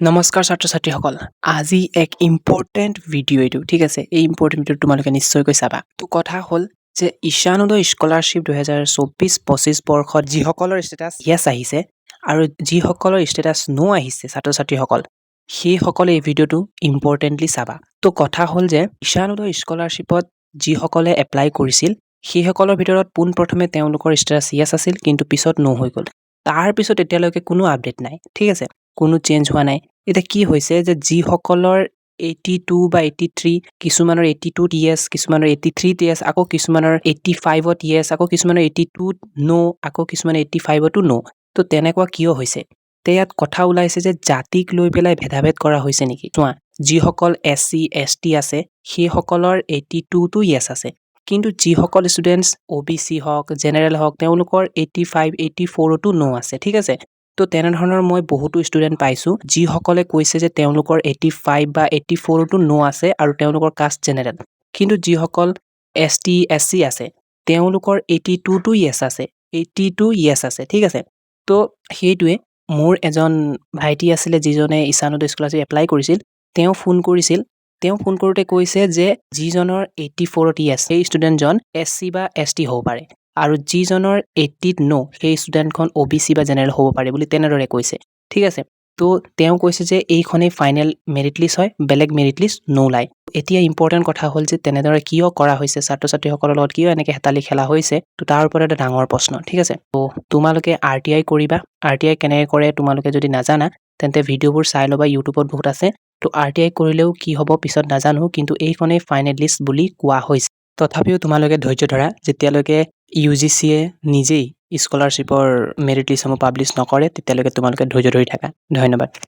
নমস্কাৰ ছাত্ৰ ছাত্ৰীসকল আজি এক ইম্পৰ্টেণ্ট ভিডিঅ' এইটো ঠিক আছে? এই ইম্পৰ্টেণ্ট ভিডিঅ'টো তোমালোকে নিশ্চয়কৈ চাবা। তো কথা হ'ল যে ঈশানোদয় স্কলাৰশ্বিপ দুহেজাৰ চৌব্বিছ পঁচিছ বৰ্ষত যিসকলৰ ষ্টেটাছ য়েছ আহিছে আৰু যিসকলৰ ষ্টেটাছ ন' আহিছে ছাত্ৰ ছাত্ৰীসকল সেইসকলে এই ভিডিঅ'টো ইম্পৰ্টেণ্টলি চাবা। তো কথা হ'ল যে ঈশানোদয় স্কলাৰশ্বিপত যিসকলে এপ্লাই কৰিছিল সেইসকলৰ ভিতৰত পোনপ্ৰথমে তেওঁলোকৰ ষ্টেটাছ য়েছ আছিল কিন্তু পিছত ন' হৈ গ'ল। তাৰ পিছত এতিয়ালৈকে কোনো আপডেট নাই ঠিক আছে? কোনো চেঞ্জ হোৱা নাই। এতিয়া কি হৈছে যে যিসকলৰ এইটি টু বা এইটি থ্ৰী কিছুমানৰ এইটি টুত য়েছ কিছুমানৰ এইটি থ্ৰীত য়েছ আকৌ কিছুমানৰ এইটি ফাইভত য়েছ আকৌ কিছুমানৰ এইটি টুত ন' আকৌ কিছুমানে এইটি ফাইভতো ন' তো তেনেকুৱা কিয় হৈছে? তে ইয়াত কথা ওলাইছে যে জাতিক লৈ পেলাই ভেদাভেদ কৰা হৈছে নেকি? চোৱা, যিসকল এছ চি এছ টি আছে, সেইসকলৰ এইটি টুটো য়েছ আছে। কিন্তু যিসকল ষ্টুডেণ্টছ অ' বি চি হওক জেনেৰেল হওক, তেওঁলোকৰ এইটি ফাইভ এইটি ফ'ৰতো ন' আছে, ঠিক আছে? তো তেনেধৰণৰ মই বহুতো ষ্টুডেণ্ট পাইছোঁ, যিসকলে কৈছে যে তেওঁলোকৰ এইটি ফাইভ বা এইটি ফ'ৰতো ন' আছে আৰু তেওঁলোকৰ কাষ্ট জেনেৰেল কিন্তু যিসকল এছ টি এছ চি আছে, তেওঁলোকৰ এইটি টুটো য়েছ আছে এইটি টু য়েছ আছে, ঠিক আছে? তো সেইটোৱে, মোৰ এজন ভাইটি আছিলে যিজনে ঈশানোদয় স্কলাৰশ্বিপ এপ্লাই কৰিছিল, তেওঁ ফোন কৰিছিল, তেওঁ ফোন কৰোঁতে কৈছে যে যিজনৰ এইটি ফ'ৰত য়েছ সেই ষ্টুডেণ্টজন এছ চি বা এছ টি হ'ব পাৰে। আৰু যিজনৰ এইটিত ন' সেই ষ্টুডেণ্টখন অ' বি চি বা জেনেৰেল হ'ব পাৰে বুলি তেনেদৰে কৈছে। ঠিক আছে? তো তেওঁ কৈছে যে এইখনেই ফাইনেল মেৰিট লিষ্ট হয়, বেলেগ মেৰিট লিষ্ট নোলায়। এতিয়া ইম্পৰ্টেণ্ট কথা হ'ল যে তেনেদৰে কিয় কৰা হৈছে ছাত্ৰ ছাত্ৰীসকলৰ লগত কিয় এনেকৈ হেতালি খেলা হৈছে, তো তাৰ ওপৰত এটা ডাঙৰ প্ৰশ্ন, ঠিক আছে? তো তোমালোকে আৰ টি আই কৰিবা, আৰ টি আই কেনেকৈ কৰে তোমালোকে যদি নাজানা, তেন্তে ভিডিঅ'বোৰ চাই ল'বা, ইউটিউবত বহুত আছে। তো আৰ টি আই কৰিলেও কি হ'ব পিছত নাজানো, কিন্তু এইখনেই ফাইনেল লিষ্ট বুলি কোৱা হৈছে। তথাপিও তোমালোকে ধৈৰ্য ধৰা, যেতিয়ালৈকে ইউ জি চিয়ে নিজেই স্কলাৰশ্বিপৰ মেৰিট লিষ্টসমূহ পাব্লিছ নকৰে, তেতিয়ালৈকে তোমালোকে ধৈৰ্য ধৰি থাকা। ধন্যবাদ।